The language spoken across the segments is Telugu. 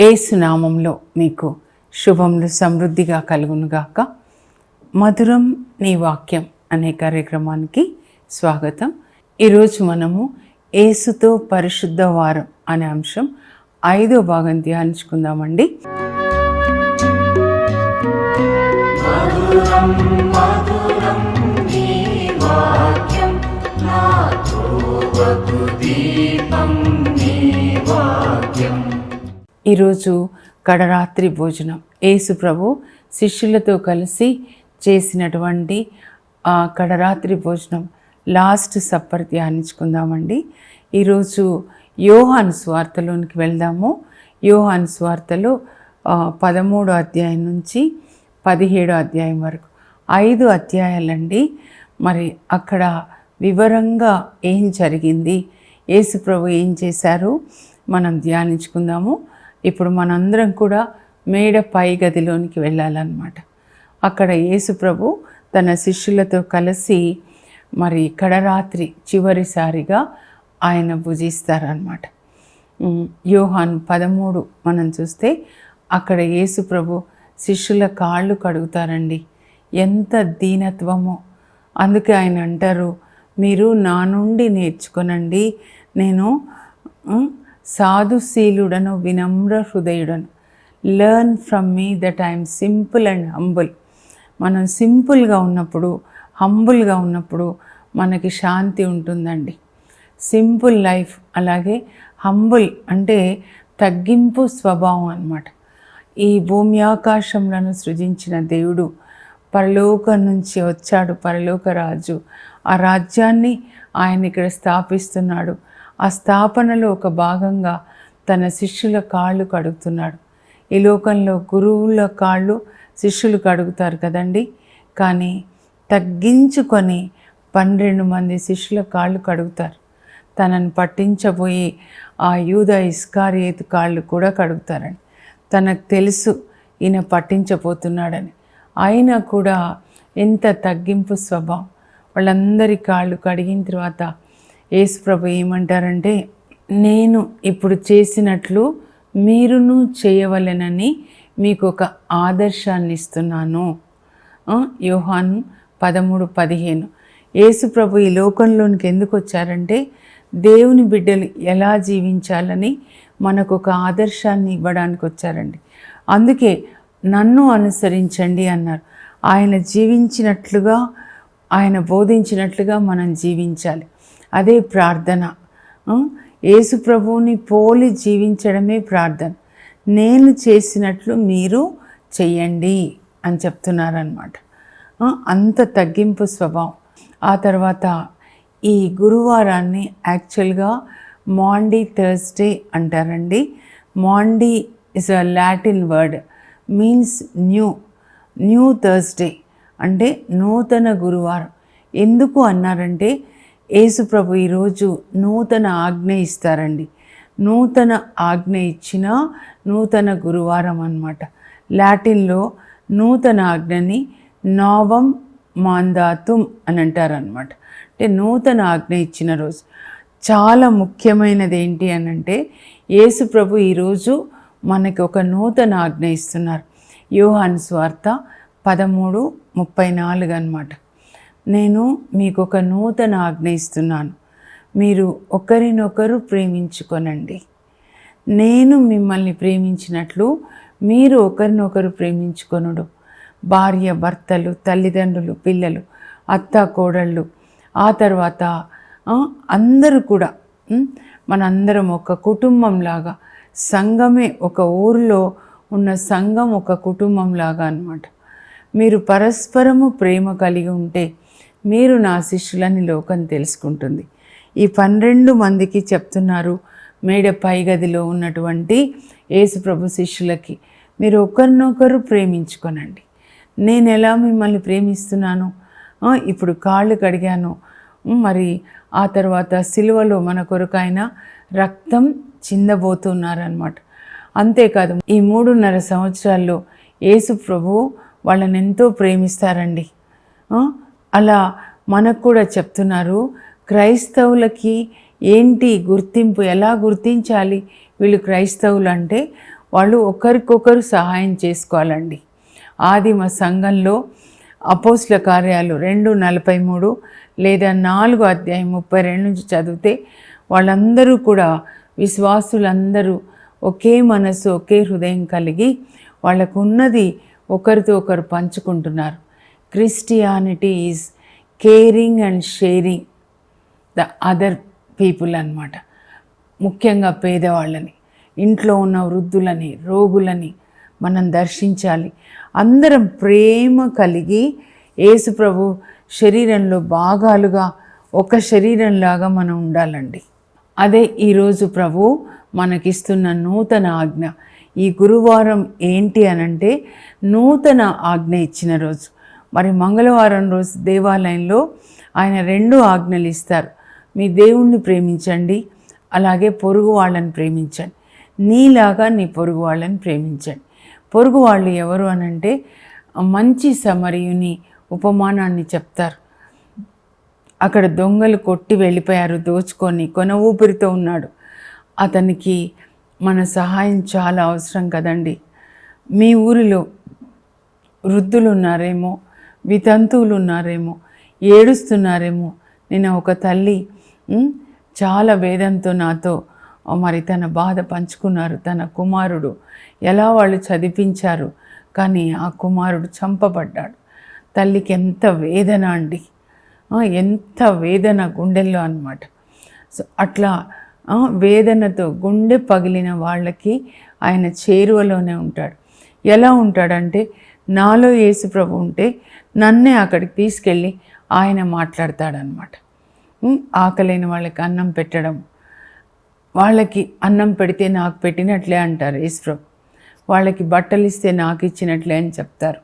ఏసునామంలో మీకు శుభములు సమృద్ధిగా కలుగునుగాక. మధురం నీ వాక్యం అనే కార్యక్రమానికి స్వాగతం. ఈరోజు మనము ఏసుతో పరిశుద్ధ వారం అనే అంశం ఐదో భాగం ధ్యానించుకుందామండి. ఈరోజు కడరాత్రి భోజనం. యేసు ప్రభు శిష్యులతో కలిసి చేసినటువంటి కడరాత్రి భోజనం లాస్ట్ సప్పర్ ధ్యానించుకుందామండి. ఈరోజు యోహాను స్వార్థలోనికి వెళ్దాము. యోహాను స్వార్తలో ఆ, పదమూడో అధ్యాయం నుంచి పదిహేడో అధ్యాయం వరకు. ఐదు అధ్యాయాలండి. మరి అక్కడ వివరంగా ఏం జరిగింది? యేసు ప్రభు ఏం చేశారు? మనం ధ్యానించుకుందాము. ఇప్పుడు మనందరం కూడా మేడ పై గదిలోనికి వెళ్ళాలన్నమాట. అక్కడ యేసు ప్రభు తన శిష్యులతో కలిసి మరి కడరాత్రి చివరిసారిగా ఆయన భుజిస్తారనమాట యోహాన్ పదమూడు మనం చూస్తే అక్కడ యేసు ప్రభు శిష్యుల కాళ్ళు కడుగుతారండి. ఎంత దీనత్వమో. అందుకే ఆయన అంటారు మీరు నా నుండి నేర్చుకొనండి. నేను సాధుశీలుడను వినమ్ర హృదయుడను. Learn from me that I'm simple and humble మనం సింపుల్గా ఉన్నప్పుడు హంబుల్గా ఉన్నప్పుడు మనకి శాంతి ఉంటుందండి. సింపుల్ లైఫ్ అలాగే హంబుల్ అంటే తగ్గింపు స్వభావం అన్నమాట. ఈ భూమి ఆకాశంలను సృజించిన దేవుడు పరలోకం నుంచి వచ్చాడు పరలోక రాజు. ఆ రాజ్యాన్ని ఆయన ఇక్కడ స్థాపిస్తున్నాడు. ఆ స్థాపనలో ఒక భాగంగా తన శిష్యుల కాళ్ళు కడుగుతున్నాడు. ఈ లోకంలో గురువుల కాళ్ళు శిష్యులు కడుగుతారు కదండి? కానీ తగ్గించుకొని పన్నెండు మంది శిష్యుల కాళ్ళు కడుగుతారు. తనను పట్టించబోయి ఆ యూద ఇస్కారియేతు కాళ్ళు కూడా కడుగుతారండి తనకు తెలుసు ఈయన పట్టించబోతున్నాడని. అయినా కూడా ఎంత తగ్గింపు స్వభావం. వాళ్ళందరి కాళ్ళు కడిగిన తర్వాత యేసుప్రభు ఏమంటారంటే నేను ఇప్పుడు చేసినట్లు మీరును చేయవలెనని మీకు ఒక ఆదర్శాన్ని ఇస్తున్నాను. యోహాను పదమూడు పదిహేను. యేసుప్రభు ఈ లోకంలోనికి ఎందుకు వచ్చారంటే దేవుని బిడ్డలు ఎలా జీవించాలని మనకు ఒక ఆదర్శాన్ని ఇవ్వడానికి వచ్చారండి. అందుకే నన్ను అనుసరించండి అన్నారు. ఆయన జీవించినట్లుగా ఆయన బోధించినట్లుగా మనం జీవించాలి. అదే ప్రార్థన. యేసు ప్రభువుని పోలి జీవించడమే ప్రార్థన. నేను చేసినట్లు మీరు చెయ్యండి అని చెప్తున్నారనమాట అంత తగ్గింపు స్వభావం. ఆ తర్వాత ఈ గురువారాన్ని యాక్చువల్గా మాండీ థర్స్డే అంటారండి. Maundy is a Latin word means new new Thursday అంటే నూతన గురువారం. ఎందుకు అన్నారంటే యేసుప్రభు ఈరోజు నూతన ఆజ్ఞ ఇస్తారండి. నూతన ఆజ్ఞ ఇచ్చిన నూతన గురువారం అన్నమాట. లాటిన్లో నూతన ఆజ్ఞని నావం మాందాతుం అని అంటారనమాట అంటే నూతన ఆజ్ఞ ఇచ్చిన రోజు. చాలా ముఖ్యమైనది ఏంటి అని అంటే యేసు ప్రభు ఈరోజు మనకి ఒక నూతన ఆజ్ఞ ఇస్తున్నారు. యోహాన్ స్వార్త పదమూడు ముప్పై నాలుగు అనమాట నేను మీకు ఒక నూతన ఆజ్ఞ ఇస్తున్నాను. మీరు ఒకరినొకరు ప్రేమించుకొనండి. నేను మిమ్మల్ని ప్రేమించినట్లు మీరు ఒకరినొకరు ప్రేమించుకొనుడు. భార్య భర్తలు తల్లిదండ్రులు పిల్లలు అత్త కోడళ్ళు ఆ తర్వాత అందరూ కూడా మనందరం ఒక కుటుంబంలాగా సంఘమే ఒక ఊరిలో ఉన్న సంఘం ఒక కుటుంబంలాగా అన్నమాట. మీరు పరస్పరము ప్రేమ కలిగి ఉంటే మీరు నా శిష్యులని లోకం తెలుసుకుంటుంది. ఈ పన్నెండు మందికి చెప్తున్నారు మేడ పై గదిలో ఉన్నటువంటి యేసుప్రభు శిష్యులకి మీరు ఒకరినొకరు ప్రేమించుకొనండి. నేను ఎలా మిమ్మల్ని ప్రేమిస్తున్నాను? ఇప్పుడు కాళ్ళు కడిగాను. మరి ఆ తర్వాత సిలువలో మన కొరకు ఆయన రక్తం చిందబోతున్నారనమాట అంతేకాదు ఈ మూడున్నర సంవత్సరాల్లో యేసు ప్రభు వాళ్ళని ఎంతో ప్రేమిస్తారండి అలా మనకు కూడా చెప్తున్నారు క్రైస్తవులకి ఏంటి గుర్తింపు ఎలా గుర్తించాలి వీళ్ళు క్రైస్తవులు అంటే వాళ్ళు ఒకరికొకరు సహాయం చేసుకోవాలండి. ఆదిమ సంఘంలో అపోస్ల కార్యాలు రెండు నలభై మూడు లేదా నాలుగు అధ్యాయం ముప్పై రెండు నుంచి చదివితే వాళ్ళందరూ కూడా విశ్వాసులందరూ ఒకే మనసు ఒకే హృదయం కలిగి వాళ్ళకు ఉన్నది ఒకరితో ఒకరు పంచుకుంటున్నారు. Christianity is caring and sharing the other people అన్నమాట. ముఖ్యంగా పేదవాళ్ళని ఇంట్లో ఉన్న వృద్ధులని రోగులని మనం దర్శించాలి. అందరం ప్రేమ కలిగి యేసుప్రభు శరీరంలో భాగాలుగా ఒక శరీరంలాగా మనం ఉండాలండి. అదే ఈరోజు ప్రభు మనకిస్తున్న నూతన ఆజ్ఞ. ఈ గురువారం ఏంటి అనంటే నూతన ఆజ్ఞ ఇచ్చిన రోజు. మరి మంగళవారం రోజు దేవాలయంలో ఆయన రెండు ఆజ్ఞలు ఇస్తారు. మీ దేవుణ్ణి ప్రేమించండి అలాగే పొరుగు వాళ్ళని ప్రేమించండి. నీలాగా నీ పొరుగు వాళ్ళని ప్రేమించండి. పొరుగు వాళ్ళు ఎవరు అనంటే మంచి సమరియుని ఉపమానాన్ని చెప్తారు. అక్కడ దొంగలు కొట్టి వెళ్ళిపోయారు దోచుకొని కొన ఊపిరితో ఉన్నాడు. అతనికి మన సహాయం చాలా అవసరం కదండి. మీ ఊరిలో వృద్ధులు ఉన్నారేమో వితంతువులు ఉన్నారేమో ఏడుస్తున్నారేమో. నిన్న ఒక తల్లి చాలా వేదంతో నాతో మరి తన బాధ పంచుకున్నారు తన కుమారుడు. ఎలా వాళ్ళు చదివించారు? కానీ ఆ కుమారుడు చంపబడ్డాడు. తల్లికి ఎంత వేదన అండి. ఎంత వేదన గుండెల్లో అనమాట సో అట్లా వేదనతో గుండె పగిలిన వాళ్ళకి ఆయన చేరువలోనే ఉంటాడు. ఎలా ఉంటాడంటే నాలో యేసు ప్రభు ఉంటే నన్నే అక్కడికి తీసుకెళ్ళి ఆయన మాట్లాడతాడనమాట ఆకలేని వాళ్ళకి అన్నం పెట్టడం. వాళ్ళకి అన్నం పెడితే నాకు పెట్టినట్లే అంటారు యేసు ప్రభు. వాళ్ళకి బట్టలు ఇస్తే నాకు ఇచ్చినట్లే అని చెప్తారు.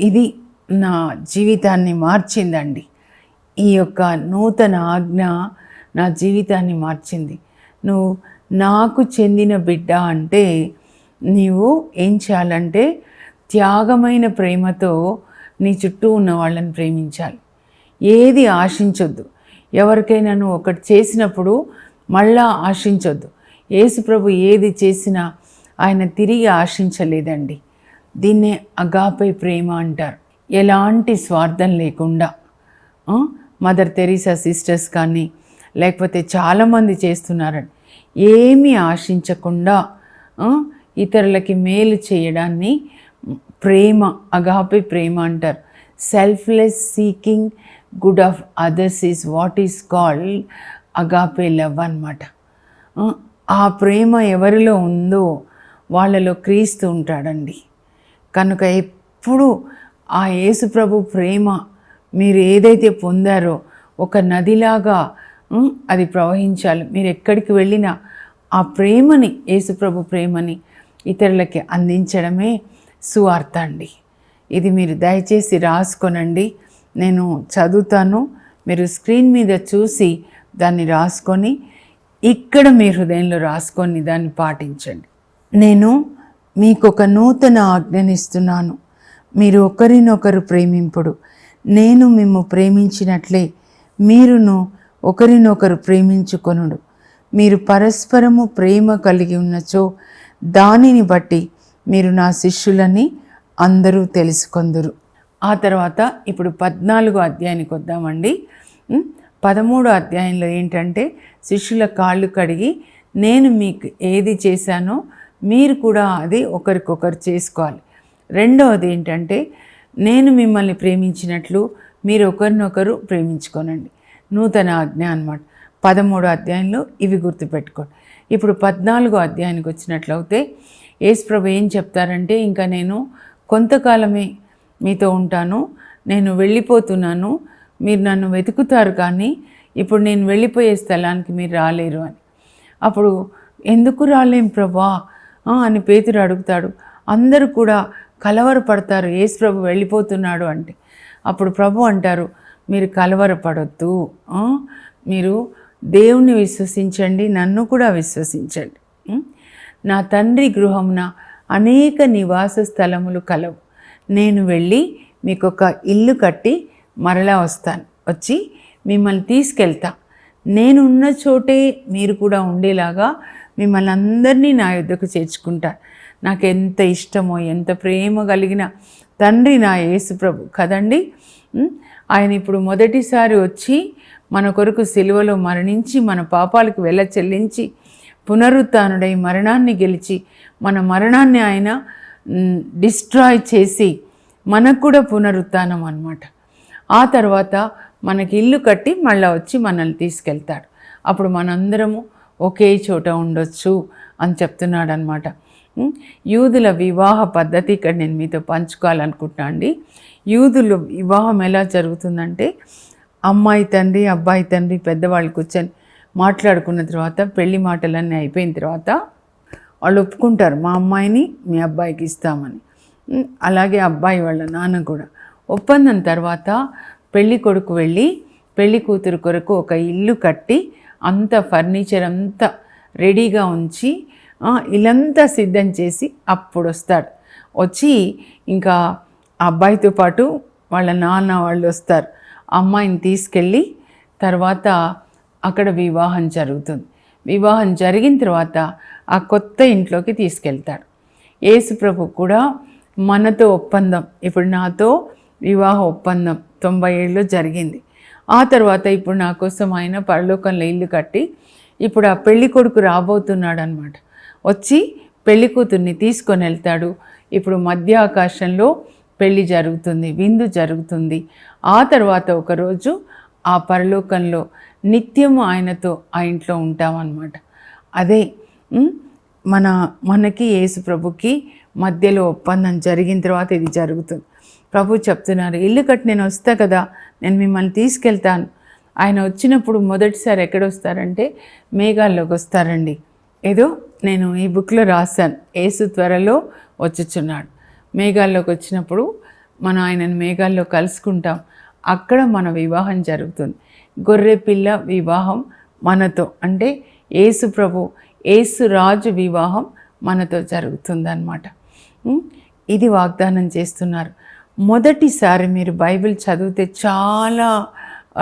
ఇది నా జీవితాన్ని మార్చిందండి. ఈ యొక్క నూతన ఆజ్ఞ నా జీవితాన్ని మార్చింది. నువ్వు నాకు చెందిన బిడ్డ అంటే నీవు ఏం చేయాలంటే త్యాగమైన ప్రేమతో నీ చుట్టూ ఉన్న వాళ్ళని ప్రేమించాలి. ఏది ఆశించొద్దు. ఎవరికైనా నువ్వు ఒకటి చేసినప్పుడు మళ్ళా ఆశించొద్దు. యేసుప్రభు ఏది చేసినా ఆయన తిరిగి ఆశించలేదండి. దీన్నే అగాపై ప్రేమ అంటారు. ఎలాంటి స్వార్థం లేకుండా మదర్ తెరీసా సిస్టర్స్ కానీ లేకపోతే చాలామంది చేస్తున్నారండి ఏమీ ఆశించకుండా ఇతరులకి మేలు చేయడాన్ని ప్రేమ అగాపే ప్రేమ అంటారు. Selfless seeking good of others is what is called agape love అనమాట ఆ ప్రేమ ఎవరిలో ఉందో వాళ్ళలో క్రీస్తు ఉంటాడండి. కనుక ఎప్పుడు ఆ యేసుప్రభు ప్రేమ మీరు ఏదైతే పొందారో ఒక నదిలాగా అది ప్రవహించాలి. మీరు ఎక్కడికి వెళ్ళినా ఆ ప్రేమని యేసుప్రభు ప్రేమని ఇతరులకి అందించడమే సువార్త అండి. ఇది మీరు దయచేసి రాసుకొనండి. నేను చదువుతాను. మీరు స్క్రీన్ మీద చూసి దాన్ని రాసుకొని ఇక్కడ మీ హృదయంలో రాసుకొని దాన్ని పాటించండి. నేను మీకు ఒక నూతన ఆజ్ఞనిస్తున్నాను. మీరు ఒకరినొకరు ప్రేమింపుడు. నేను మిమ్ము ప్రేమించినట్లే మీరును ఒకరినొకరు ప్రేమించుకొనుడు. మీరు పరస్పరము ప్రేమ కలిగి ఉన్నచో దానిని బట్టి మీరు నా శిష్యులని అందరూ తెలుసుకొందురు. ఆ తర్వాత ఇప్పుడు పద్నాలుగో అధ్యాయానికి వద్దామండి. పదమూడు పదమూడో అధ్యాయంలో ఏంటంటే శిష్యుల కాళ్ళు కడిగి నేను మీకు ఏది చేశానో మీరు కూడా అది ఒకరికొకరు చేసుకోవాలి. రెండవది ఏంటంటే నేను మిమ్మల్ని ప్రేమించినట్లు మీరు ఒకరినొకరు ప్రేమించుకోనండి. నూతన ఆజ్ఞ అన్నమాట. పదమూడో అధ్యాయంలో ఇవి గుర్తుపెట్టుకోండి. ఇప్పుడు పద్నాలుగో అధ్యాయానికి వచ్చినట్లయితే యేసుప్రభు ఏం చెప్తారంటే ఇంకా నేను కొంతకాలమే మీతో ఉంటాను నేను వెళ్ళిపోతున్నాను మీరు నన్ను వెతుకుతారు కానీ ఇప్పుడు నేను వెళ్ళిపోయే స్థలానికి మీరు రాలేరు అని. అప్పుడు ఎందుకు రాలేం ప్రభా? అని పేతురు అడుగుతాడు. అందరూ కూడా కలవరపడతారు. యేసు ప్రభు వెళ్ళిపోతున్నాడు అంటే. అప్పుడు ప్రభు అంటారు మీరు కలవరపడొద్దు. మీరు దేవుణ్ణి విశ్వసించండి నన్ను కూడా విశ్వసించండి. నా తండ్రి గృహమున అనేక నివాస స్థలములు కలవు. నేను వెళ్ళి మీకు ఒక ఇల్లు కట్టి మరలా వస్తాను. వచ్చి మిమ్మల్ని తీసుకెళ్తా. నేను ఉన్న చోటే మీరు కూడా ఉండేలాగా మిమ్మల్ని అందరినీ నా యుద్ధకు చేర్చుకుంటాను నాకు ఎంత ఇష్టమో ఎంత ప్రేమ కలిగిన తండ్రి నా యేసుప్రభు కదండి? ఆయన ఇప్పుడు మొదటిసారి వచ్చి మన కొరకు సిలువలో మరణించి మన పాపాలకు వెళ్ళ చెల్లించి పునరుత్డై మరణాన్ని గెలిచి మన మరణాన్ని ఆయన డిస్ట్రాయ్ చేసి మనకు కూడా పునరుత్నం అనమాట ఆ తర్వాత మనకి ఇల్లు కట్టి మళ్ళీ వచ్చి మనల్ని తీసుకెళ్తాడు. అప్పుడు మనందరము ఒకే చోట ఉండొచ్చు అని చెప్తున్నాడు అనమాట యూదుల వివాహ పద్ధతి ఇక్కడ నేను మీతో పంచుకోవాలనుకుంటున్నా అండి. యూదులు వివాహం ఎలా జరుగుతుందంటే అమ్మాయి తండ్రి అబ్బాయి తండ్రి పెద్దవాళ్ళు కూర్చొని మాట్లాడుకున్న తర్వాత పెళ్ళి మాటలన్నీ అయిపోయిన తర్వాత వాళ్ళు ఒప్పుకుంటారు మా అమ్మాయిని మీ అబ్బాయికి ఇస్తామని. అలాగే అబ్బాయి వాళ్ళ నాన్న కూడా. ఒప్పందం తర్వాత పెళ్ళి కొడుకు వెళ్ళి పెళ్ళి కూతురు కొరకు ఒక ఇల్లు కట్టి అంత ఫర్నిచర్ అంతా రెడీగా ఉంచి ఇలంతా సిద్ధం చేసి అప్పుడు వస్తాడు వచ్చి ఇంకా అబ్బాయితో పాటు వాళ్ళ నాన్న వాళ్ళు వస్తారు. అమ్మాయిని తీసుకెళ్ళి తర్వాత అక్కడ వివాహం జరుగుతుంది. వివాహం జరిగిన తర్వాత ఆ కొత్త ఇంట్లోకి తీసుకెళ్తాడు. యేసుప్రభు కూడా మనతో ఒప్పందం ఇప్పుడు నాతో వివాహ ఒప్పందం తొంభై ఏళ్ళు జరిగింది. ఆ తర్వాత ఇప్పుడు నా కోసం ఆయన పరలోకంలో ఇల్లు కట్టి ఇప్పుడు ఆ పెళ్ళి కొడుకు రాబోతున్నాడు అనమాట వచ్చి పెళ్ళి కూతుర్ని తీసుకొని వెళ్తాడు. ఇప్పుడు మధ్య ఆకాశంలో పెళ్ళి జరుగుతుంది విందు జరుగుతుంది. ఆ తర్వాత ఒకరోజు ఆ పరలోకంలో నిత్యము ఆయనతో ఆ ఇంట్లో ఉంటామన్నమాట. అదే మన మనకి యేసు ప్రభుకి మధ్యలో ఒప్పందం జరిగిన తర్వాత ఇది జరుగుతుంది. ప్రభు చెప్తున్నారు ఇల్లు కట్టి నేను వస్తా కదా నేను మిమ్మల్ని తీసుకెళ్తాను. ఆయన వచ్చినప్పుడు మొదటిసారి ఎక్కడ వస్తారంటే మేఘాల్లోకి వస్తారండి. ఏదో నేను ఈ బుక్లో రాశాను. ఏసు త్వరలో వచ్చుచున్నాడు. మేఘాల్లోకి వచ్చినప్పుడు మనం ఆయనను మేఘాల్లో కలుసుకుంటాం. అక్కడ మన వివాహం జరుగుతుంది. గొర్రె పిల్ల వివాహం మనతో అంటే ఏసు ప్రభు ఏసు రాజు వివాహం మనతో జరుగుతుందన్నమాట. ఇది వాగ్దానం చేస్తున్నారు. మొదటిసారి మీరు బైబిల్ చదివితే చాలా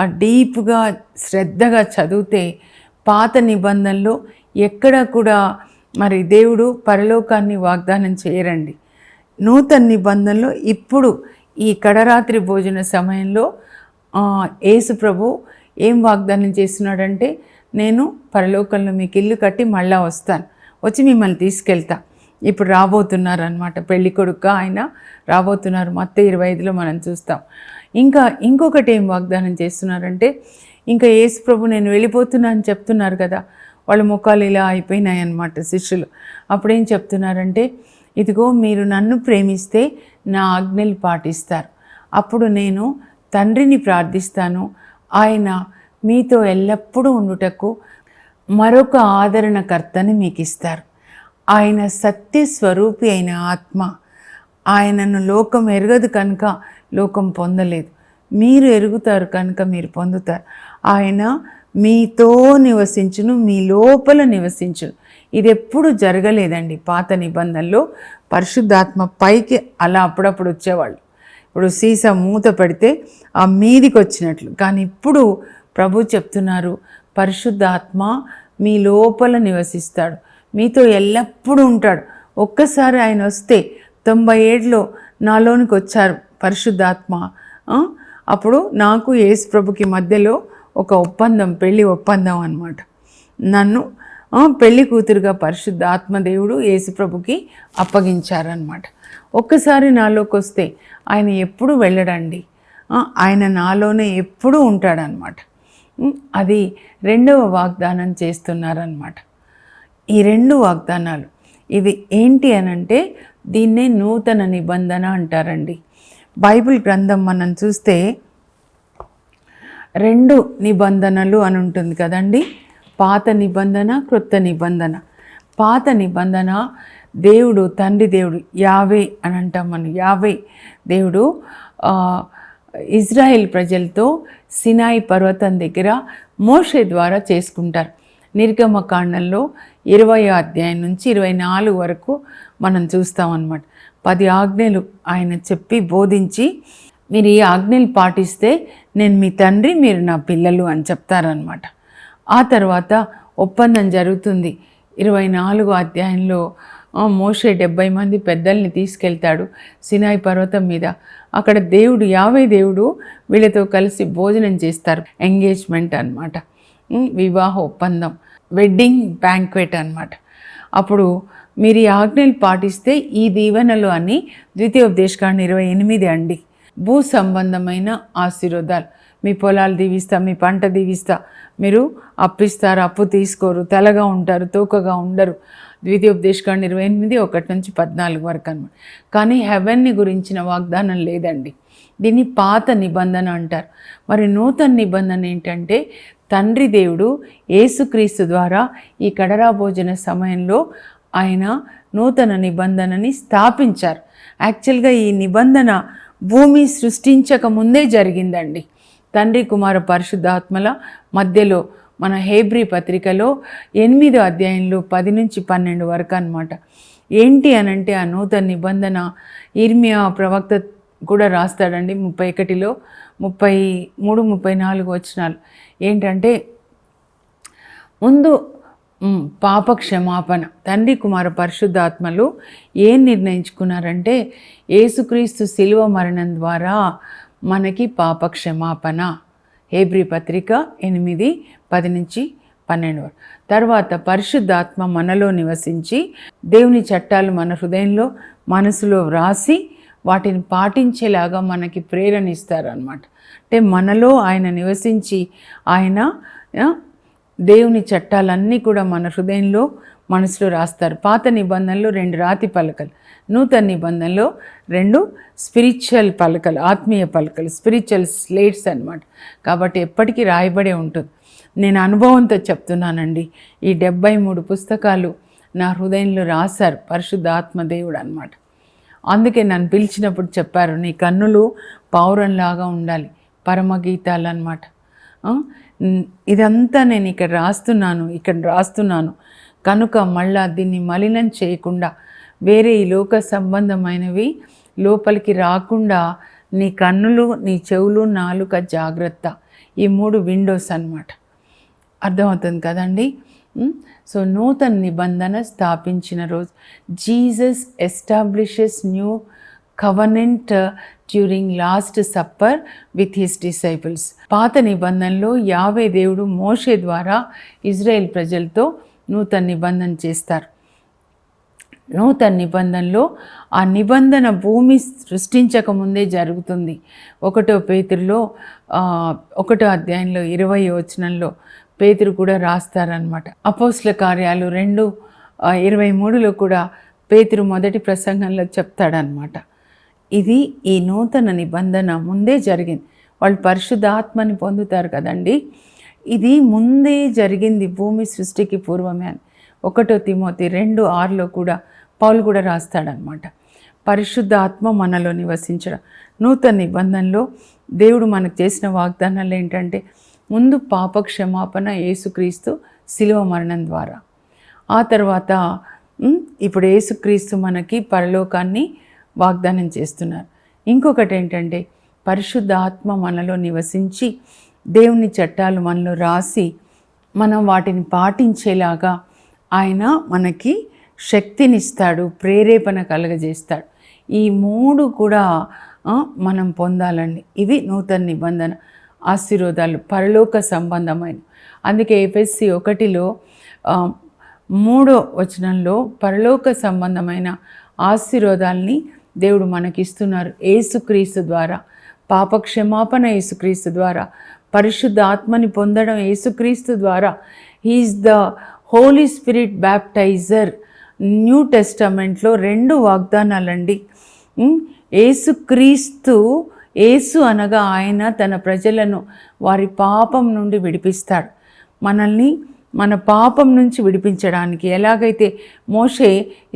డీప్గా శ్రద్ధగా చదివితే పాత నిబంధనలో ఎక్కడ కూడా మరి దేవుడు పరలోకాన్ని వాగ్దానం చేయరండి. నూతన నిబంధనలో ఇప్పుడు ఈ కడరాత్రి భోజన సమయంలో యేసు ప్రభు ఏం వాగ్దానం చేస్తున్నాడంటే నేను పరలోకంలో మీకు ఇల్లు కట్టి మళ్ళా వస్తాను. వచ్చి మిమ్మల్ని తీసుకెళ్తా. ఇప్పుడు రాబోతున్నారు అనమాట పెళ్ళి ఆయన రాబోతున్నారు. మొత్తం ఇరవై ఐదులో మనం చూస్తాం. ఇంకా ఇంకొకటి ఏం వాగ్దానం చేస్తున్నారంటే ఇంకా యేసు ప్రభు నేను వెళ్ళిపోతున్నా అని చెప్తున్నారు కదా వాళ్ళ ముఖాలు ఇలా అయిపోయినాయి అన్నమాట శిష్యులు. అప్పుడేం చెప్తున్నారంటే ఇదిగో మీరు నన్ను ప్రేమిస్తే నా ఆజ్ఞలు పాటిస్తారు. అప్పుడు నేను తండ్రిని ప్రార్థిస్తాను. ఆయన మీతో ఎల్లప్పుడూ ఉండుటకు మరొక ఆదరణకర్తని మీకు ఇస్తారు ఆయన సత్య స్వరూపి అయిన ఆత్మ ఆయనను లోకం ఎరగదు కనుక లోకం పొందలేదు. మీరు ఎరుగుతారు కనుక మీరు పొందుతారు. ఆయన మీతో నివసించును మీ లోపల నివసించును ఇది ఎప్పుడు జరగలేదండి పాత నిబంధనలో. పరిశుద్ధాత్మ పైకి అలా అప్పుడప్పుడు వచ్చేవాళ్ళు. ఇప్పుడు సీసా మూత పెడితే ఆ మీదికి వచ్చినట్లు. కానీ ఇప్పుడు ప్రభు చెప్తున్నారు పరిశుద్ధాత్మ మీ లోపల నివసిస్తాడు. మీతో ఎల్లప్పుడూ ఉంటాడు. ఒక్కసారి ఆయన వస్తే తొంభై ఏడులో నాలోనికి వచ్చారు పరిశుద్ధాత్మ. అప్పుడు నాకు యేసు ప్రభుకి మధ్యలో ఒక ఒప్పందం పెళ్ళి ఒప్పందం అనమాట నన్ను పెళ్ళి కూతురుగా పరిశుద్ధ ఆత్మదేవుడు యేసుప్రభుకి అప్పగించారనమాట ఒక్కసారి నాలోకి వస్తే ఆయన ఎప్పుడు వెళ్ళడండి? ఆయన నాలోనే ఎప్పుడూ ఉంటాడనమాట అది రెండవ వాగ్దానం చేస్తున్నారనమాట ఈ రెండు వాగ్దానాలు ఇవి ఏంటి అనంటే దీన్నే నూతన నిబంధన అంటారండి. బైబిల్ గ్రంథం మనం చూస్తే రెండు నిబంధనలు అని ఉంటుంది కదండి. పాత నిబంధన క్రొత్త నిబంధన. పాత నిబంధన దేవుడు తండ్రి దేవుడు యావే అని అంటాం మనం. యావే దేవుడు ఇజ్రాయెల్ ప్రజలతో సినాయి పర్వతం దగ్గర మోషే ద్వారా చేసుకుంటారు. నిర్గమకాండంలో ఇరవై అధ్యాయం నుంచి ఇరవై నాలుగు వరకు మనం చూస్తామన్నమాట పది ఆజ్ఞలు ఆయన చెప్పి బోధించి మీరు ఈ ఆజ్ఞలు పాటిస్తే నేను మీ తండ్రి మీరు నా పిల్లలు అని చెప్తారనమాట ఆ తర్వాత ఒప్పందం జరుగుతుంది. ఇరవై నాలుగో అధ్యాయంలో మోషే డెబ్బై మంది పెద్దల్ని తీసుకెళ్తాడు సినాయి పర్వతం మీద. అక్కడ దేవుడు యావై దేవుడు వీళ్ళతో కలిసి భోజనం చేస్తారు. ఎంగేజ్మెంట్ అనమాట వివాహ ఒప్పందం. వెడ్డింగ్ బ్యాంక్వెట్ అనమాట అప్పుడు మీరు ఈ ఆజ్ఞలు పాటిస్తే ఈ దీవెనలు అని ద్వితీయోపదేశకాండ ఇరవై ఎనిమిది అండి. భూ సంబంధమైన ఆశీర్వాదాలు. మీ పొలాలు దీవిస్తా మీ పంట దీవిస్తా. మీరు అప్పిస్తారు అప్పు తీసుకోరు తెల్లగా ఉంటారు తూకగా ఉండరు. ద్వితీయోపదేశకాండ ఇరవై ఎనిమిది ఒకటి నుంచి పద్నాలుగు వరకు అనమాట. కానీ హెవెన్ని గురించిన వాగ్దానం లేదండి. దీన్ని పాత నిబంధన అంటారు. మరి నూతన నిబంధన ఏంటంటే తండ్రి దేవుడు యేసుక్రీస్తు ద్వారా ఈ కడరా భోజన సమయంలో ఆయన నూతన నిబంధనని స్థాపించారు. యాక్చువల్గా ఈ నిబంధన భూమి సృష్టించక ముందే జరిగిందండి. తండ్రి కుమార పరిశుద్ధాత్మల మధ్యలో మన హేబ్రి పత్రికలో ఎనిమిదో అధ్యాయంలో పది నుంచి పన్నెండు వరకు అనమాట ఏంటి అనంటే ఆ నూతన నిబంధన ఇర్మియా ప్రవక్త కూడా రాస్తాడండి ముప్పై ఒకటిలో ముప్పై మూడు ముప్పై నాలుగు వచనాలు. ఏంటంటే ముందు పాప క్షమాపణ తండ్రి కుమార పరిశుద్ధాత్మలు ఏం నిర్ణయించుకున్నారంటే ఏసుక్రీస్తు శిలువ మరణం ద్వారా మనకి పాప క్షమాపణ హేబ్రీ పత్రిక ఎనిమిది పది నుంచి పన్నెండు. వరకు తర్వాత పరిశుద్ధాత్మ మనలో నివసించి దేవుని చట్టాలు మన హృదయంలో మనసులో వ్రాసి వాటిని పాటించేలాగా మనకి ప్రేరణ ఇస్తారనమాట అంటే మనలో ఆయన నివసించి ఆయన దేవుని చట్టాలన్నీ కూడా మన హృదయంలో మనసులో రాస్తారు. పాత నిబంధనలో రెండు రాతి పలకలు నూతన నిబంధనలో రెండు స్పిరిచువల్ పలకలు ఆత్మీయ పలకలు స్పిరిచువల్ స్లేట్స్ అన్నమాట. కాబట్టి ఎప్పటికీ రాయబడే ఉంటుంది. నేను అనుభవంతో చెప్తున్నానండి ఈ డెబ్బై మూడు పుస్తకాలు నా హృదయంలో రాశారు పరిశుద్ధ దేవుడు అనమాట అందుకే నన్ను పిలిచినప్పుడు చెప్పారు నీ కన్నులు పౌరంలాగా ఉండాలి పరమగీతాలు అనమాట ఇదంతా నేను ఇక్కడ రాస్తున్నాను ఇక్కడ రాస్తున్నాను. కనుక మళ్ళా దీన్ని మలినం చేయకుండా వేరే ఈ లోక సంబంధమైనవి లోపలికి రాకుండా నీ కన్నులు నీ చెవులు నాలుక జాగ్రత్త. ఈ మూడు విండోస్ అన్నమాట. అర్థమవుతుంది కదండి? సో నూతన నిబంధన స్థాపించిన రోజు. Jesus establishes new covenant during last supper with his disciples పాత నిబంధనలో యావే దేవుడు మోషే ద్వారా ఇజ్రాయెల్ ప్రజలతో నూతన నిబంధన చేస్తారు. నూతన నిబంధనలో ఆ నిబంధన భూమి సృష్టించక ముందే జరుగుతుంది. ఒకటో పేతురులో ఒకటో అధ్యాయంలో ఇరవై వచనంలో పేతురు కూడా రాస్తారనమాట అపోస్ల కార్యాలు రెండు ఇరవై మూడులో కూడా పేతురు మొదటి ప్రసంగంలో చెప్తాడనమాట ఇది ఈ నూతన నిబంధన ముందే జరిగింది. వాళ్ళు పరిశుద్ధాత్మని పొందుతారు కదండి. ఇది ముందే జరిగింది భూమి సృష్టికి పూర్వమే అని. ఒకటో తిమోతి రెండు ఆరులో కూడా పౌలు కూడా రాస్తాడనమాట. పరిశుద్ధ ఆత్మ మనలో నివసించడం. నూతన నిబంధనలో దేవుడు మనకు చేసిన వాగ్దానాలు ఏంటంటే ముందు పాప క్షమాపణ యేసుక్రీస్తు శిలువ మరణం ద్వారా. ఆ తర్వాత ఇప్పుడు యేసుక్రీస్తు మనకి పరలోకాన్ని వాగ్దానం చేస్తున్నారు. ఇంకొకటి ఏంటంటే పరిశుద్ధ ఆత్మ మనలో నివసించి దేవుని చట్టాలు మనలో రాసి మనం వాటిని పాటించేలాగా ఆయన మనకి శక్తినిస్తాడు ప్రేరేపణ కలగజేస్తాడు. ఈ మూడు కూడా మనం పొందాలండి. ఇవి నూతన నిబంధన ఆశీర్వాదాలు పరలోక సంబంధమైన. అందుకే ఎఫ్ఎస్సి ఒకటిలో మూడో వచనంలో పరలోక సంబంధమైన ఆశీర్వాదాల్ని దేవుడు మనకిస్తున్నారు. ఏసుక్రీస్తు ద్వారా పాప క్షమాపణ యేసుక్రీస్తు ద్వారా పరిశుద్ధ ఆత్మని పొందడం యేసుక్రీస్తు ద్వారా he is the holy spirit baptizer new టెస్టమెంట్లో రెండు వాగ్దానాలండి. ఏసుక్రీస్తు ఏసు అనగా ఆయన తన ప్రజలను వారి పాపం నుండి విడిపిస్తాడు. మనల్ని మన పాపం నుంచి విడిపించడానికి. ఎలాగైతే మోషే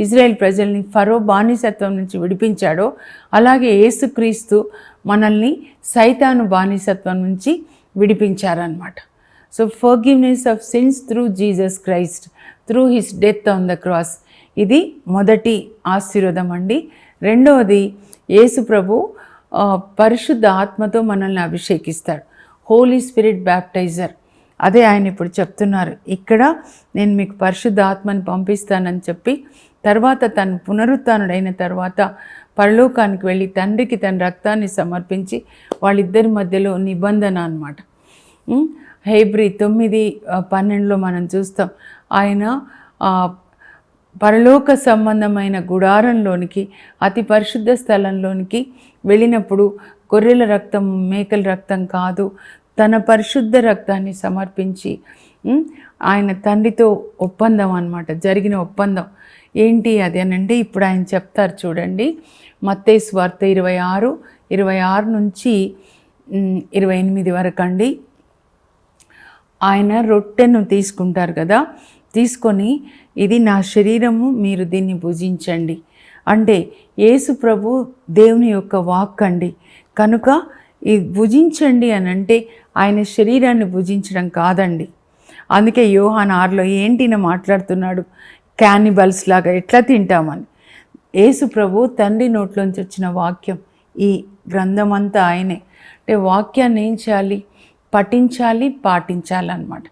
ఇజ్రాయెల్ ప్రజల్ని ఫరో బానిసత్వం నుంచి విడిపించాడో అలాగే యేసుక్రీస్తు మనల్ని సైతాను బానిసత్వం నుంచి విడిపించారనమాట so forgiveness of sins through Jesus Christ through his death on the cross ఇది మొదటి ఆశీర్వదం అండి. రెండవది యేసు ప్రభు పరిశుద్ధ ఆత్మతో మనల్ని అభిషేకిస్తాడు. హోలీ స్పిరిట్ బ్యాప్టైజర్ అదే ఆయన ఇప్పుడు చెప్తున్నారు ఇక్కడ నేను మీకు పరిశుద్ధ ఆత్మని పంపిస్తానని చెప్పి తర్వాత తను పునరుత్డైన తర్వాత పరలోకానికి వెళ్ళి తండ్రికి తన రక్తాన్ని సమర్పించి వాళ్ళిద్దరి మధ్యలో నిబంధన అన్నమాట. హైబ్రి తొమ్మిది పన్నెండులో మనం చూస్తాం ఆయన పరలోక సంబంధమైన గుడారంలోనికి అతి పరిశుద్ధ స్థలంలోనికి వెళ్ళినప్పుడు గొర్రెల రక్తం మేకల రక్తం కాదు తన పరిశుద్ధ రక్తాన్ని సమర్పించి ఆయన తండ్రితో ఒప్పందం అనమాట జరిగిన ఒప్పందం. ఏంటి అది అని అంటే ఇప్పుడు ఆయన చెప్తారు చూడండి మత్తే స్వార్త ఇరవై ఆరు ఇరవై ఆరు నుంచి ఇరవై ఎనిమిది వరకు అండి. ఆయన రొట్టెను తీసుకుంటారు కదా తీసుకొని ఇది నా శరీరము మీరు దీన్ని భుజించండి. అంటే యేసు ప్రభు దేవుని యొక్క వాక్ అండి కనుక ఈ భుజించండి అని అంటే ఆయన శరీరాన్ని భుజించడం కాదండి. అందుకే యోహాన్ ఆరులో ఏంటిన మాట్లాడుతున్నాడు? క్యానిబల్స్ లాగా ఎట్లా తింటామని. యేసు ప్రభు తండ్రి నోట్లోంచి వచ్చిన వాక్యం ఈ గ్రంథం అంతా ఆయనే. అంటే వాక్యాన్ని ఏం చేయాలి? పఠించాలి పాటించాలన్నమాట.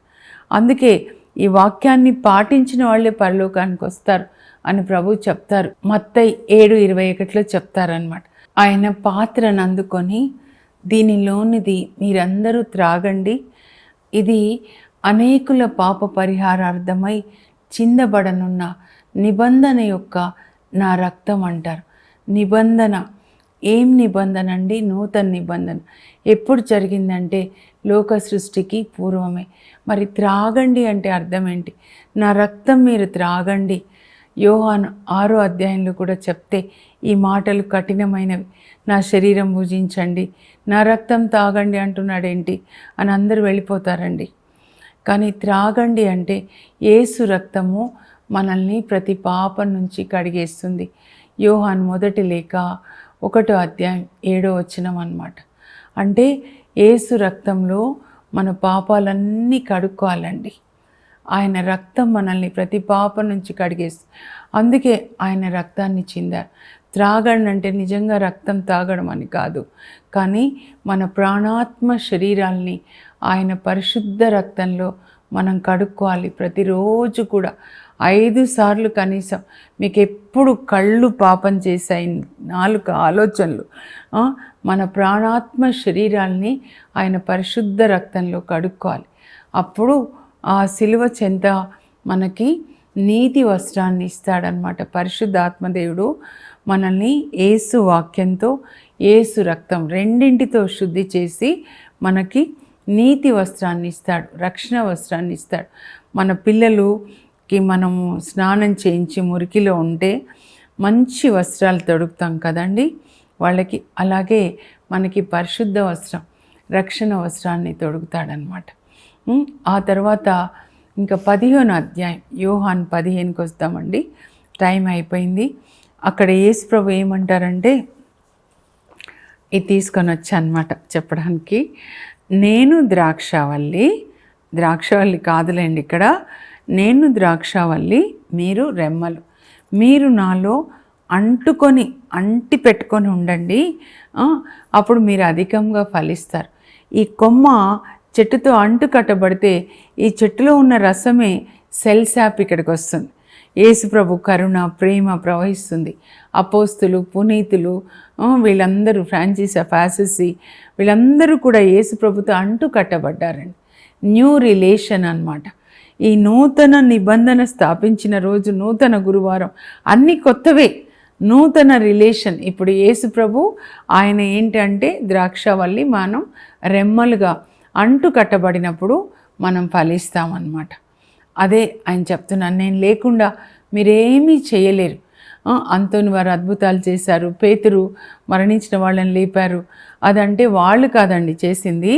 అందుకే ఈ వాక్యాన్ని పాటించిన వాళ్ళే పరలోకానికి వస్తారు అని ప్రభు చెప్తారు. మత్తయి ఏడు ఇరవై ఒకటిలో చెప్తారనమాట ఆయన పాత్రను అందుకొని దీనిలోనిది మీరందరూ త్రాగండి. ఇది అనేకుల పాప పరిహారార్థమై చిందబడనున్న నిబంధన యొక్క నా రక్తం అంటారు. నిబంధన. ఏం నిబంధన అండి నూతన నిబంధన. ఎప్పుడు జరిగిందంటే లోక సృష్టికి పూర్వమే. మరి త్రాగండి అంటే అర్థం ఏంటి? నా రక్తం మీరు త్రాగండి. యోహాను ఆరో అధ్యాయంలో కూడా చెప్తే ఈ మాటలు కఠినమైనవి. నా శరీరం భుజించండి నా రక్తం తాగండి అంటున్నాడేంటి? అని అందరూ వెళ్ళిపోతారండి. కానీ త్రాగండి అంటే ఏసు రక్తము మనల్ని ప్రతి పాపం నుంచి కడిగేస్తుంది. యోహాన్ మొదటి లేక ఒకటో అధ్యాయం ఏడో వచ్చినం అన్నమాట. అంటే ఏసు రక్తంలో మన పాపాలన్నీ కడుక్కోవాలండి. ఆయన రక్తం మనల్ని ప్రతి పాపం నుంచి కడిగేస్తుంది. అందుకే ఆయన రక్తాన్ని చిందారు. త్రాగడం అంటే నిజంగా రక్తం తాగడం అని కాదు. కానీ మన ప్రాణాత్మ శరీరాల్ని ఆయన పరిశుద్ధ రక్తంలో మనం కడుక్కోవాలి. ప్రతిరోజు కూడా ఐదు సార్లు కనీసం మీకు ఎప్పుడు కళ్ళు పాపం చేశాయి నాలుగు ఆలోచనలు. మన ప్రాణాత్మ శరీరాల్ని ఆయన పరిశుద్ధ రక్తంలో కడుక్కోవాలి. అప్పుడు ఆ సిలువ చెంత మనకి నీతి వస్త్రాన్ని ఇస్తాడనమాట పరిశుద్ధాత్మదేవుడు మనల్ని ఏసు వాక్యంతో ఏసు రక్తం రెండింటితో శుద్ధి చేసి మనకి నీతి వస్త్రాన్ని ఇస్తాడు రక్షణ వస్త్రాన్ని ఇస్తాడు. మన పిల్లలుకి మనము స్నానం చేయించి మురికిలో ఉంటే మంచి వస్త్రాలు తొడుగుతాం కదండి. వాళ్ళకి అలాగే మనకి పరిశుద్ధ వస్త్రం రక్షణ వస్త్రాన్ని తొడుగుతాడనమాట ఆ తర్వాత ఇంకా పదిహేను అధ్యాయం యోహాన్ పదిహేనుకి వస్తామండి. టైం అయిపోయింది. అక్కడ యేసు ప్రభు ఏమంటారంటే ఇది తీసుకొని వచ్చానమాట చెప్పడానికి. నేను ద్రాక్షవల్లి ద్రాక్షవల్లి కాదులేండి ఇక్కడ. నేను ద్రాక్షవల్లి మీరు రెమ్మలు. మీరు నాలో అంటుకొని అంటి పెట్టుకొని ఉండండి. అప్పుడు మీరు అధికంగా ఫలిస్తారు. ఈ కొమ్మ చెట్టుతో అంటు కట్టబడితే ఈ చెట్టులో ఉన్న రసమే సెల్ శాప్ ఇక్కడికి వస్తుంది. యేసుప్రభు కరుణ ప్రేమ ప్రవహిస్తుంది. అపోస్తులు పునీతులు వీళ్ళందరూ ఫ్రాన్సిస్ ఆఫ్ వీళ్ళందరూ కూడా యేసుప్రభుతో అంటు కట్టబడ్డారండి. న్యూ రిలేషన్ అన్నమాట. ఈ నూతన నిబంధన స్థాపించిన రోజు నూతన గురువారం అన్నీ కొత్తవే. నూతన రిలేషన్. ఇప్పుడు యేసుప్రభు ఆయన ఏంటంటే ద్రాక్షవల్లి మనం రెమ్మలుగా అంటు కట్టబడినప్పుడు మనం ఫలిస్తామన్నమాట. అదే ఆయన చెప్తున్నాను నేను లేకుండా మీరేమీ చేయలేరు. అంతోని వారు అద్భుతాలు చేశారు. పేతురు మరణించిన వాళ్ళని లేపారు. అదంటే వాళ్ళు కాదండి చేసింది.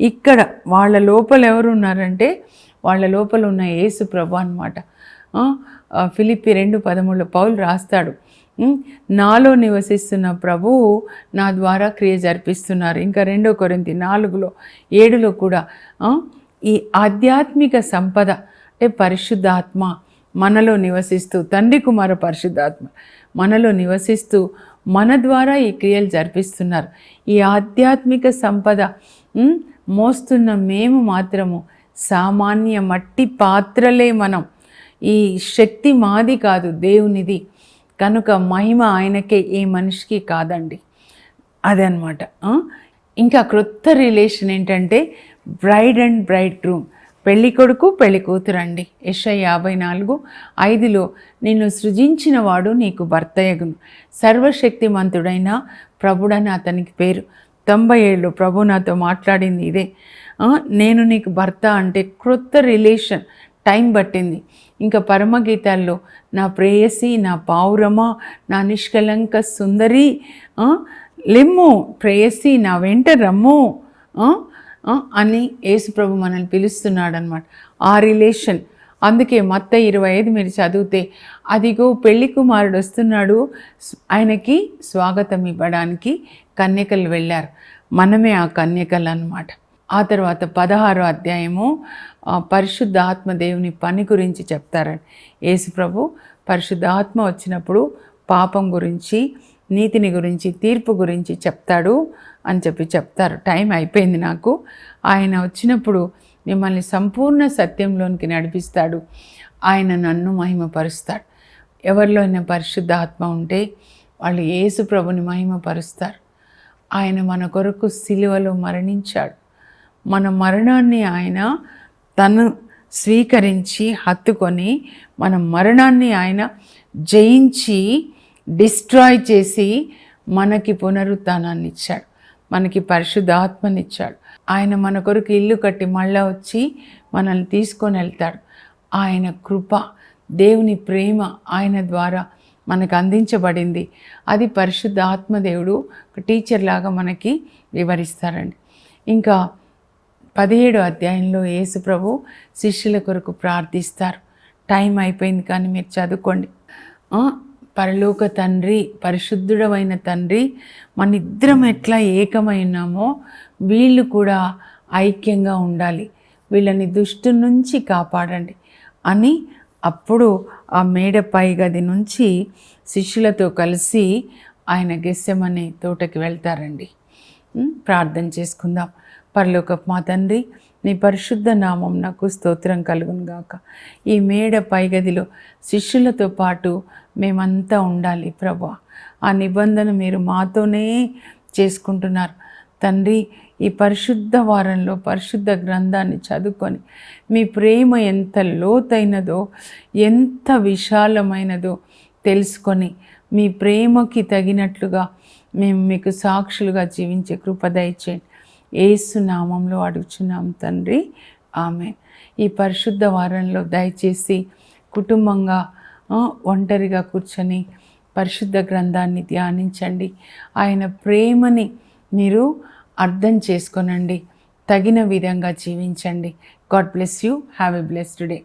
ఇక్కడ వాళ్ళ లోపల ఎవరు ఉన్నారంటే వాళ్ళ లోపల ఉన్న యేసు ప్రభు అనమాట ఫిలిప్పి రెండు పదమూడులో పౌలు రాస్తాడు. నాలో నివసిస్తున్న ప్రభువు నా ద్వారా క్రియ జరిపిస్తున్నారు. ఇంకా రెండో కొరింది నాలుగులో ఏడులో కూడా ఈ ఆధ్యాత్మిక సంపద అంటే పరిశుద్ధాత్మ మనలో నివసిస్తూ తండ్రి కుమార పరిశుద్ధాత్మ మనలో నివసిస్తూ మన ద్వారా ఈ క్రియలు జరిపిస్తున్నారు. ఈ ఆధ్యాత్మిక సంపద మోస్తున్న మేము మాత్రము సామాన్య మట్టి పాత్రలే మనం. ఈ శక్తి మాది కాదు దేవునిది. కనుక మహిమ ఆయనకే ఏ మనిషికి కాదండి. అదనమాట ఇంకా క్రొత్త రిలేషన్ ఏంటంటే బ్రైడ్ అండ్ బ్రైడ్ గ్రూమ్. పెళ్ళి కొడుకు పెళ్ళి కూతురండి. యెషయా యాభై నాలుగు ఐదులో నిన్ను సృజించిన వాడు నీకు భర్తయగును సర్వశక్తిమంతుడైన ప్రభుడని అతనికి పేరు. తొంభై ఏళ్ళు ప్రభు నాతో మాట్లాడింది ఇదే. నేను నీకు భర్త అంటే క్రొత్త రిలేషన్ టైం పట్టింది. ఇంకా పరమగీతాల్లో నా ప్రేయసి నా పావురమ నా నిష్కలంక సుందరి లెమ్ము ప్రేయసి నా వెంట రమ్ము అని యేసుప్రభు మనల్ని పిలుస్తున్నాడు అనమాట ఆ రిలేషన్. అందుకే మత్త ఇరవై ఐదు మీరు చదివితే అదిగో పెళ్ళి కుమారుడు వస్తున్నాడు ఆయనకి స్వాగతం ఇవ్వడానికి కన్యకలు వెళ్ళారు. మనమే ఆ కన్యకలు అనమాట ఆ తర్వాత పదహారో అధ్యాయము ఆ, పరిశుద్ధ దేవుని పని గురించి చెప్తారని. యేసుప్రభు పరిశుద్ధ ఆత్మ వచ్చినప్పుడు పాపం గురించి నీతిని గురించి తీర్పు గురించి చెప్తాడు అని చెప్పి చెప్తారు. టైం అయిపోయింది నాకు. ఆయన వచ్చినప్పుడు మిమ్మల్ని సంపూర్ణ సత్యంలోనికి నడిపిస్తాడు. ఆయన నన్ను మహిమపరుస్తాడు. ఎవరిలో అయినా పరిశుద్ధ ఆత్మ ఉంటే వాళ్ళు యేసు ప్రభుని మహిమపరుస్తారు. ఆయన మన కొరకు సిలువలో మరణించాడు. మన మరణాన్ని ఆయన తను స్వీకరించి హత్తుకొని మన మరణాన్ని ఆయన జయించి డిస్ట్రాయ్ చేసి మనకి పునరుత్నాన్ని ఇచ్చాడు. మనకి పరిశుద్ధాత్మనిచ్చాడు ఆయన మన కొరకు ఇల్లు కట్టి మళ్ళా వచ్చి మనల్ని తీసుకొని వెళ్తాడు. ఆయన కృప దేవుని ప్రేమ ఆయన ద్వారా మనకు అందించబడింది. అది పరిశుద్ధ ఆత్మదేవుడు టీచర్ లాగా మనకి వివరిస్తారండి. ఇంకా పదిహేడు అధ్యాయంలో యేసు ప్రభు శిష్యుల కొరకు ప్రార్థిస్తారు. టైం అయిపోయింది కానీ మీరు చదువుకోండి. పరలోక తండ్రి పరిశుద్ధుడమైన తండ్రి మనిద్దరం ఎట్లా ఏకమైనామో వీళ్ళు కూడా ఐక్యంగా ఉండాలి. వీళ్ళని దుష్టు నుంచి కాపాడండి అని అప్పుడు ఆ మేడపై గది నుంచి శిష్యులతో కలిసి ఆయన గెస్సెమనే తోటకి వెళ్తారండి. ప్రార్థన చేసుకుందాం. పరలోకపు మా తండ్రి నీ పరిశుద్ధ నామం నాకు స్తోత్రం కలుగును గాక. ఈ మేడ పైగదిలో శిష్యులతో పాటు మేమంతా ఉండాలి ప్రభా. ఆ నిబంధన మీరు మాతోనే చేసుకుంటున్నారు. తండ్రి ఈ పరిశుద్ధ వారంలో పరిశుద్ధ గ్రంథాన్ని చదువుకొని మీ ప్రేమ ఎంత లోతైనదో ఎంత విశాలమైనదో తెలుసుకొని మీ ప్రేమకి తగినట్లుగా మేము మీకు సాక్షులుగా జీవించే కృప దయచేయండి. ఏసు నామంలో అడుగుచున్నాం తండ్రి. ఆమె. ఈ పరిశుద్ధ వారంలో దయచేసి కుటుంబంగా ఒంటరిగా కూర్చొని పరిశుద్ధ గ్రంథాన్ని ధ్యానించండి. ఆయన ప్రేమని మీరు అర్థం చేసుకొనండి. తగిన విధంగా జీవించండి. God bless you. Have a blessed day.